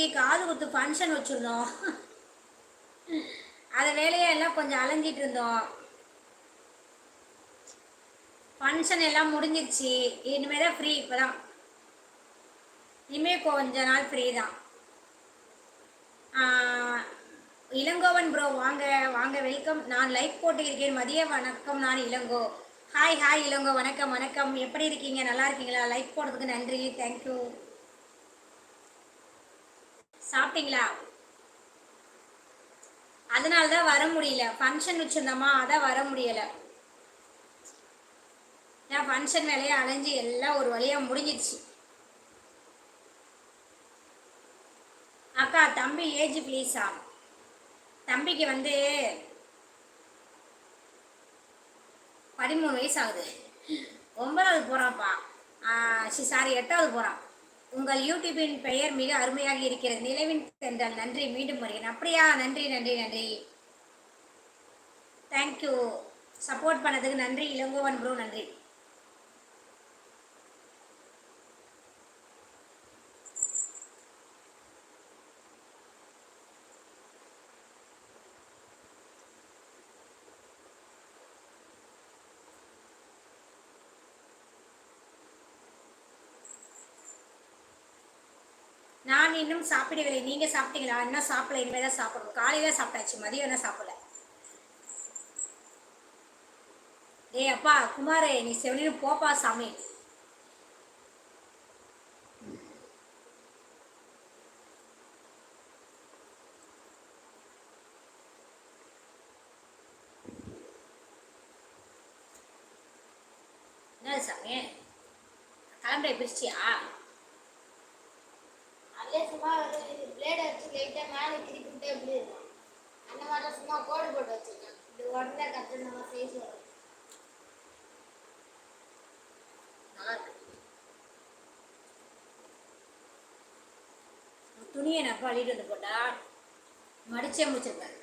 தம்பிக்கு காது குத்து ஃபங்க்ஷன் வச்சுருந்தோம். அதை வேலையெல்லாம் கொஞ்சம் அலைஞ்சிட்டு இருந்தோம். ஃபங்க்ஷன் எல்லாம் முடிஞ்சிருச்சு. இனிமேல் தான் ஃப்ரீ இப்போ தான் இனிமேல் கொஞ்ச நாள் ஃப்ரீ தான். இளங்கோவன் ப்ரோ வாங்க வாங்க வெல்கம் நான் லைக் போட்டுக்கிறேன் மதிய வணக்கம் நான் இளங்கோ. Hi hi Ilango. வணக்கம் வணக்கம். எப்படி இருக்கீங்க? நல்லா இருக்கீங்களா? லைக் போடுறதுக்கு நன்றி. தேங்க்யூ சாப்பிட்டீங்களா? அதனால தான் வர முடியல. ஃபங்க்ஷன் வச்சுருந்தோமா அதான் வர முடியலை. ஏன் ஃபங்க்ஷன் வேலையை அலைஞ்சு எல்லாம் ஒரு வழியாக முடிஞ்சிடுச்சு அக்கா தம்பி ஏஜ் ப்ளீஸா தம்பிக்கு வந்து பதிமூணு வயசு ஆகுது. ஒன்பதாவது போகிறான்ப்பா சாரி எட்டாவது போகிறான் உங்கள் யூடியூபின் பெயர் மிக அருமையாக இருக்கிறது. நிலவின் சென்றால் நன்றி. மீண்டும் வருகிறேன். அப்படியா? நன்றி நன்றி நன்றி. தேங்க்யூ சப்போர்ட் பண்ணதுக்கு நன்றி. இளங்கோவன் ப்ரோ நன்றி. நான் இன்னும் சாப்பிடவில்லை. நீங்க சாப்பிட்டீங்களா? இன்னும் சாப்பிடல. இனிமேல் தான் சாப்பிடணும். காலையில சாப்பிட்டாச்சு. மதியம் என்ன சாப்பிடல? டேய் அப்பா குமாரே நீ செவனின்னு போப்பா சாமி. என்ன சாமி? கிளம்புற பிரிச்சியா? அதே சும்மா பிளேட் வச்சு லைட்டாக மேலே கிரிக்கிட்டே எப்படி இருக்கும் அந்த மாதிரி தான் சும்மா கோடு போட்டு வச்சிருக்கேன் இது உடனே கற்று நம்ம சைஸ் வரும். துணியை நான் அள்ளிட்டு வந்து போட்டா மடிச்சே முடிச்சிருப்பாரு.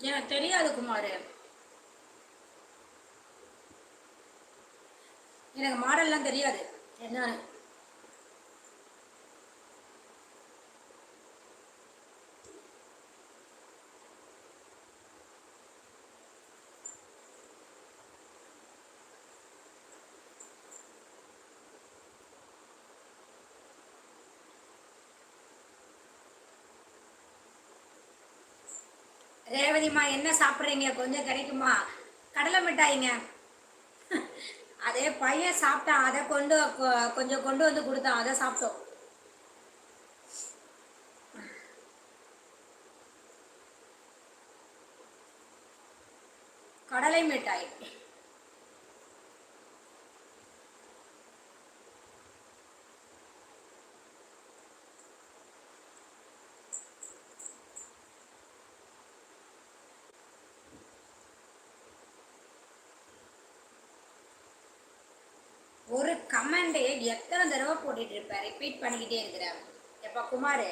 எனக்கு தெரியாது குமார். எனக்கு மாடல்லாம் தெரியாது. என்னன்னு ரேவதிமா என்ன சாப்பிட்றீங்க? கொஞ்சம் கிடைக்குமா? கடலை மிட்டாய்ங்க. அதே பையன் சாப்பிட்டான் அதை கொண்டு கொஞ்சம் கொண்டு வந்து கொடுத்தான் அதை சாப்பிட்டோம். கடலை மிட்டாய். ஒரு எத்தனை தடவை போட்டுட்டு இருப்பேன் ரிப்பீட் பண்ணிக்கிட்டே இருக்கிறேன் எப்பா குமார்